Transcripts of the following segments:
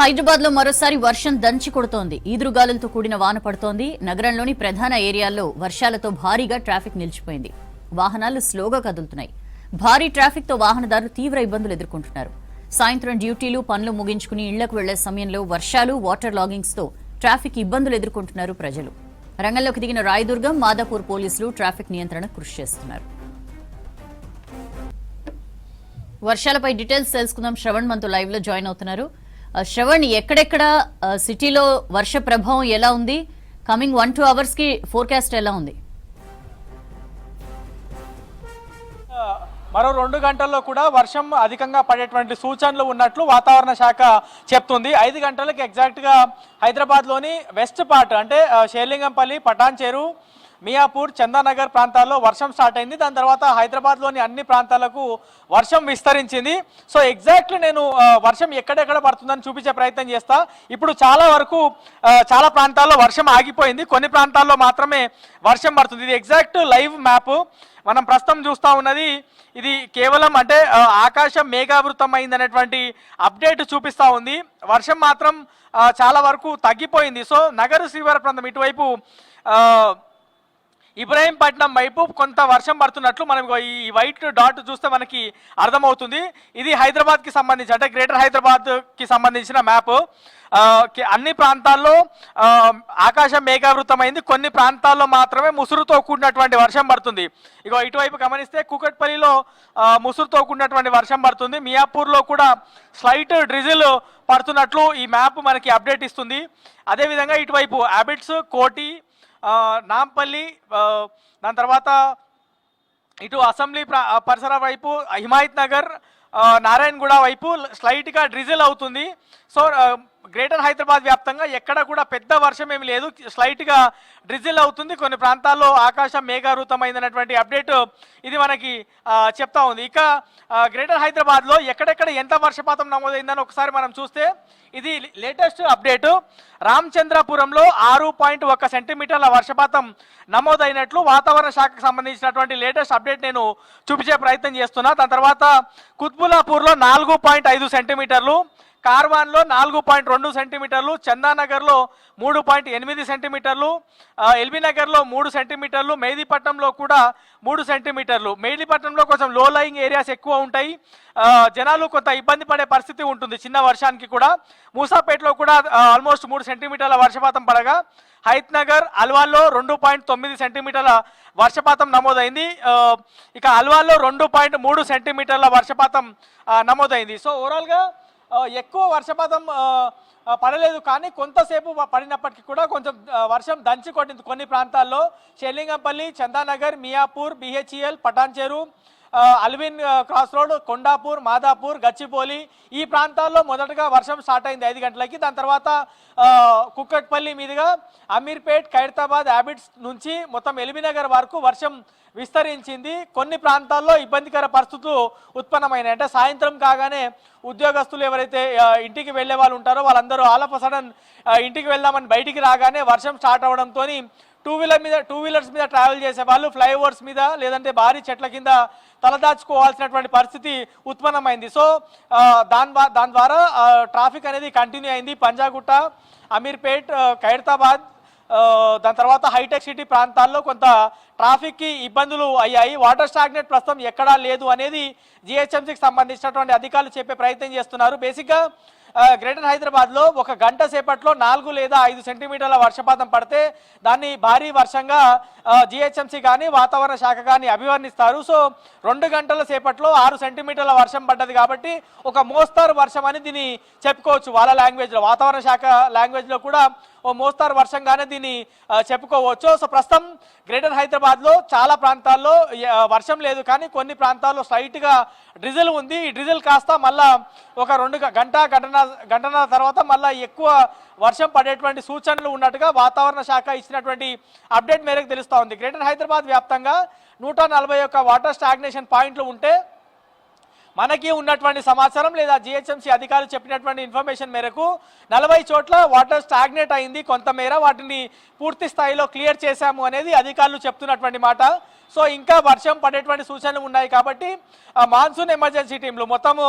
హైదరాబాద్లో మరోసారి వర్షం దంచి కొడుతోంది. ఈదురుగాలులతో కూడిన వాన పడుతోంది. నగరంలోని ప్రధాన ఏరియాల్లో వర్షాలతో భారీగా ట్రాఫిక్ నిలిచిపోయింది. వాహనాలు స్లోగా కదులుతున్నాయి. భారీ ట్రాఫిక్తో వాహనదారులు తీవ్ర ఇబ్బందులు ఎదుర్కొంటున్నారు. సాయంత్రం డ్యూటీలు పనులు ముగించుకుని ఇళ్ళకు వెళ్ళే సమయంలో వర్షాలు వాటర్ లాగింగ్స్తో ట్రాఫిక్ ఇబ్బందులు ఎదుర్కొంటున్నారు ప్రజలు. రంగంలోకి దిగిన రాయదుర్గం మాదాపూర్ పోలీసులు ట్రాఫిక్ నియంత్రణ కృషి చేస్తున్నారు. వర్షాలపై డీటెయిల్స్ తెలుసుకుందాం. శ్రవణ్ మనతో లైవ్లో జాయిన్ అవుతున్నారు. Uh, శ్రవణ్ ఎక్కడెక్కడ uh, సిటీలో వర్ష ప్రభావం ఎలా ఉంది? కమింగ్ వన్ టూ అవర్స్కి ఫోర్కాస్ట్ ఎలా ఉంది? మరో రెండు గంటల్లో కూడా వర్షం అధికంగా పడేటువంటి సూచనలు ఉన్నట్లు వాతావరణ శాఖ చెప్తుంది. ఐదు గంటలకు ఎగ్జాక్ట్గా హైదరాబాద్లోని వెస్ట్ పార్ట్ అంటే uh, షేర్లింగంపల్లి పటాన్చేరు మియాపూర్ చందానగర్ ప్రాంతాల్లో వర్షం స్టార్ట్ అయింది. దాని తర్వాత హైదరాబాద్లోని అన్ని ప్రాంతాలకు వర్షం విస్తరించింది. సో ఎగ్జాక్ట్లీ నేను వర్షం ఎక్కడెక్కడ పడుతుందని చూపించే ప్రయత్నం చేస్తా. ఇప్పుడు చాలా వరకు చాలా ప్రాంతాల్లో వర్షం ఆగిపోయింది. కొన్ని ప్రాంతాల్లో మాత్రమే వర్షం పడుతుంది. ఇది ఎగ్జాక్ట్ లైవ్ మ్యాప్. మనం ప్రస్తుతం చూస్తూ ఉన్నది ఇది కేవలం అంటే ఆకాశం మేఘావృతం అయిందనేటువంటి అప్డేట్ చూపిస్తూ ఉంది. వర్షం మాత్రం చాలా వరకు తగ్గిపోయింది. సో నగర శ్రీవార ప్రాంతం ఇటువైపు ఇబ్రాహీంపట్నం వైపు కొంత వర్షం పడుతున్నట్లు మనం ఇగో ఈ వైట్ డాట్ చూస్తే మనకి అర్థమవుతుంది. ఇది హైదరాబాద్కి సంబంధించి అంటే గ్రేటర్ హైదరాబాద్కి సంబంధించిన మ్యాప్. అన్ని ప్రాంతాల్లో ఆకాశం మేఘావృతమైంది. కొన్ని ప్రాంతాల్లో మాత్రమే ముసురుతో కూడినటువంటి వర్షం పడుతుంది. ఇగో ఇటువైపు గమనిస్తే కుకట్పల్లిలో ముసురుతో కూడినటువంటి వర్షం పడుతుంది. మియాపూర్లో కూడా స్లైట్ డ్రిజిల్ పడుతున్నట్లు ఈ మ్యాప్ మనకి అప్డేట్ ఇస్తుంది. అదేవిధంగా ఇటువైపు హ్యాబిట్స్ కోటి నాంపల్లి దాని తర్వాత ఇటు అసెంబ్లీ పరిసర వైపు హిమాయత్ నగర్ నారాయణగూడ వైపు స్లైట్గా డ్రిజిల్ అవుతుంది. సో గ్రేటర్ హైదరాబాద్ వ్యాప్తంగా ఎక్కడ కూడా పెద్ద వర్షం ఏమి లేదు. స్లైట్గా డ్రిజిల్ అవుతుంది. కొన్ని ప్రాంతాల్లో ఆకాశం మేఘావృతమైందనేటువంటి అప్డేట్ ఇది మనకి చెప్తా ఉంది. ఇక గ్రేటర్ హైదరాబాద్లో ఎక్కడెక్కడ ఎంత వర్షపాతం నమోదైందని ఒకసారి మనం చూస్తే ఇది లేటెస్ట్ అప్డేట్. రామచంద్రపురంలో ఆరు పాయింట్ ఒక సెంటీమీటర్ల వర్షపాతం నమోదైనట్లు వాతావరణ శాఖకు సంబంధించినటువంటి లేటెస్ట్ అప్డేట్ నేను చూపించే ప్రయత్నం చేస్తున్నా. దాని తర్వాత కుత్బులాపూర్లో నాలుగు పాయింట్ ఐదు సెంటీమీటర్లు కార్వాన్లో నాలుగు పాయింట్ రెండు సెంటీమీటర్లు చందానగర్లో మూడు పాయింట్ ఎనిమిది సెంటీమీటర్లు ఎల్బీనగర్లో ఎల్బీ నగర్లో మూడు సెంటీమీటర్లు మెహదీపట్నంలో కూడా మూడు సెంటీమీటర్లు. మెహదీపట్నంలో కొంచెం లో లయింగ్ ఏరియాస్ ఎక్కువ ఉంటాయి. జనాలు కొంత ఇబ్బంది పడే పరిస్థితి ఉంటుంది చిన్న వర్షానికి కూడా. మూసాపేటలో కూడా ఆల్మోస్ట్ మూడు సెంటీమీటర్ల వర్షపాతం పడగా హైత్ నగర్ అల్వాల్లో రెండు పాయింట్ తొమ్మిది సెంటీమీటర్ల వర్షపాతం నమోదైంది. ఇక అల్వాల్లో రెండు పాయింట్ మూడు సెంటీమీటర్ల వర్షపాతం నమోదైంది. సో ఓవరాల్గా ఎక్కువ వర్షపాతం పడలేదు. కానీ కొంతసేపు పడినప్పటికీ కూడా కొంచెం వర్షం దంచి కొట్టింది. కొన్ని ప్రాంతాల్లో Serilingampally Chandanagar Miyapur BHEL Patancheru Allwyn cross road Kondapur Madhapur Gachibowli ఈ ప్రాంతాల్లో మొదటగా వర్షం స్టార్ట్ అయింది ఐదు గంటలకి. దాని తర్వాత కుక్కట్పల్లి మీదుగా అమీర్పేట్ ఖైరతాబాద్ హ్యాబిట్స్ నుంచి మొత్తం ఎల్బీనగర్ వరకు వర్షం విస్తరించింది. కొన్ని ప్రాంతాల్లో ఇబ్బందికర పరిస్థితులు ఉత్పన్నమైనాయి. అంటే సాయంత్రం కాగానే ఉద్యోగస్తులు ఎవరైతే ఇంటికి వెళ్ళే వాళ్ళు ఉంటారో వాళ్ళందరూ ఆల్ ఆఫ్ సడన్ ఇంటికి వెళ్దామని బయటికి రాగానే వర్షం స్టార్ట్ అవడంతో టూ వీలర్ మీద టూ వీలర్స్ మీద ట్రావెల్ చేసే వాళ్ళు ఫ్లైఓవర్స్ మీద లేదంటే భారీ చెట్ల కింద తలదాచుకోవాల్సినటువంటి పరిస్థితి ఉత్పన్నమైంది. సో దాని దాని ద్వారా ట్రాఫిక్ అనేది కంటిన్యూ అయింది. పంజాగుట్ట అమీర్పేట్ ఖైరతాబాద్ దాని తర్వాత హైటెక్ సిటీ ప్రాంతాల్లో కొంత ట్రాఫిక్కి ఇబ్బందులు అయ్యాయి. వాటర్ స్టాగ్నెట్ ప్రస్తుతం ఎక్కడా లేదు అనేది జిహెచ్ఎంసీకి సంబంధించినటువంటి అధికారులు చెప్పే ప్రయత్నం చేస్తున్నారు. బేసిక్గా గ్రేటర్ హైదరాబాద్లో ఒక గంట సేపట్లో నాలుగు లేదా ఐదు సెంటీమీటర్ల వర్షపాతం పడితే దాన్ని భారీ వర్షంగా జిహెచ్ఎంసీ కానీ వాతావరణ శాఖ కానీ అభివర్ణిస్తారు. సో రెండు గంటల సేపట్లో ఆరు సెంటీమీటర్ల వర్షం పడ్డది కాబట్టి ఒక మోస్తారు వర్షం అని దీన్ని చెప్పుకోవచ్చు వాళ్ళ లాంగ్వేజ్లో. వాతావరణ శాఖ లాంగ్వేజ్లో కూడా ఓ మోస్తారు వర్షంగానే దీన్ని చెప్పుకోవచ్చు. సో ప్రస్తుతం గ్రేటర్ హైదరాబాద్లో చాలా ప్రాంతాల్లో వర్షం లేదు కానీ కొన్ని ప్రాంతాల్లో స్లైట్గా డ్రిజిల్ ఉంది. ఈ డ్రిజిల్ కాస్త మళ్ళా ఒక రెండు గంట గంట గంటన గంటన్నర తర్వాత మళ్ళా ఎక్కువ వర్షం పడేటువంటి సూచనలు ఉన్నట్టుగా వాతావరణ శాఖ ఇచ్చినటువంటి అప్డేట్ మేరకు తెలుస్తూ ఉంది. గ్రేటర్ హైదరాబాద్ వ్యాప్తంగా నూట నలభై ఒక్క వాటర్ స్టాగ్నేషన్ పాయింట్లు ఉంటే మనకి ఉన్నటువంటి సమాచారం లేదా జిహెచ్ఎంసీ అధికారులు చెప్పినటువంటి ఇన్ఫర్మేషన్ మేరకు నలభై చోట్ల వాటర్ స్టాగ్నేట్ అయింది. కొంతమేర వాటిని పూర్తి స్థాయిలో క్లియర్ చేశాము అనేది అధికారులు చెప్తున్నటువంటి మాట. సో ఇంకా వర్షం పడేటువంటి సూచనలు ఉన్నాయి కాబట్టి మాన్సూన్ ఎమర్జెన్సీ టీంలు మొత్తము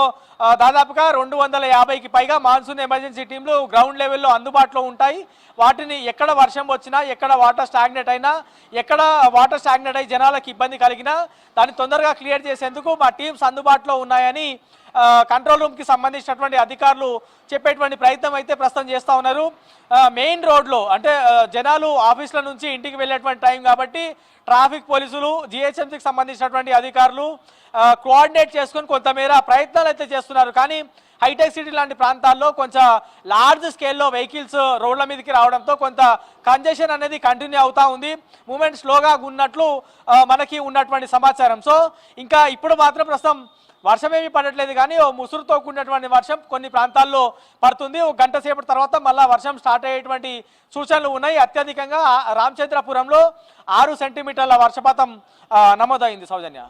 దాదాపుగా రెండు వందల యాభైకి పైగా మాన్సూన్ ఎమర్జెన్సీ టీంలు గ్రౌండ్ లెవెల్లో అందుబాటులో ఉంటాయి. వాటిని ఎక్కడ వర్షం వచ్చినా ఎక్కడ వాటర్ స్టాగ్నెట్ అయినా ఎక్కడ వాటర్ స్టాగ్నెట్ అయి జనాలకు ఇబ్బంది కలిగినా దాన్ని తొందరగా క్లియర్ చేసేందుకు మా టీమ్స్ అందుబాటులో ఉన్నాయని కంట్రోల్ రూమ్కి సంబంధించినటువంటి అధికారులు చెప్పేటువంటి ప్రయత్నం అయితే ప్రస్తుతం చేస్తూ ఉన్నారు. మెయిన్ రోడ్లో అంటే జనాలు ఆఫీసుల నుంచి ఇంటికి వెళ్ళేటువంటి టైం కాబట్టి ట్రాఫిక్ పోలీసులు జిహెచ్ఎంసీకి సంబంధించినటువంటి అధికారులు కోఆర్డినేట్ చేసుకొని కొంతమేర ప్రయత్నాలు అయితే చేస్తున్నారు. కానీ హైటెక్ సిటీ లాంటి ప్రాంతాల్లో కొంచెం లార్జ్ స్కేల్లో వెహికల్స్ రోడ్ల మీదకి రావడంతో కొంత కంజెషన్ అనేది కంటిన్యూ అవుతూ ఉంది. మూమెంట్ స్లోగా ఉన్నట్లు మనకి ఉన్నటువంటి సమాచారం. సో ఇంకా ఇప్పుడు మాత్రం ప్రస్తుతం వర్షమేమి పడట్లేదు కానీ ఓ ముసురుతో కూడినటువంటి వర్షం కొన్ని ప్రాంతాల్లో పడుతుంది. ఒక గంట సేపటి తర్వాత మళ్ళా వర్షం స్టార్ట్ అయ్యేటువంటి సూచనలు ఉన్నాయి. అత్యధికంగా రామచంద్రపురంలో ఆరు సెంటీమీటర్ల వర్షపాతం నమోదైంది సౌజన్య.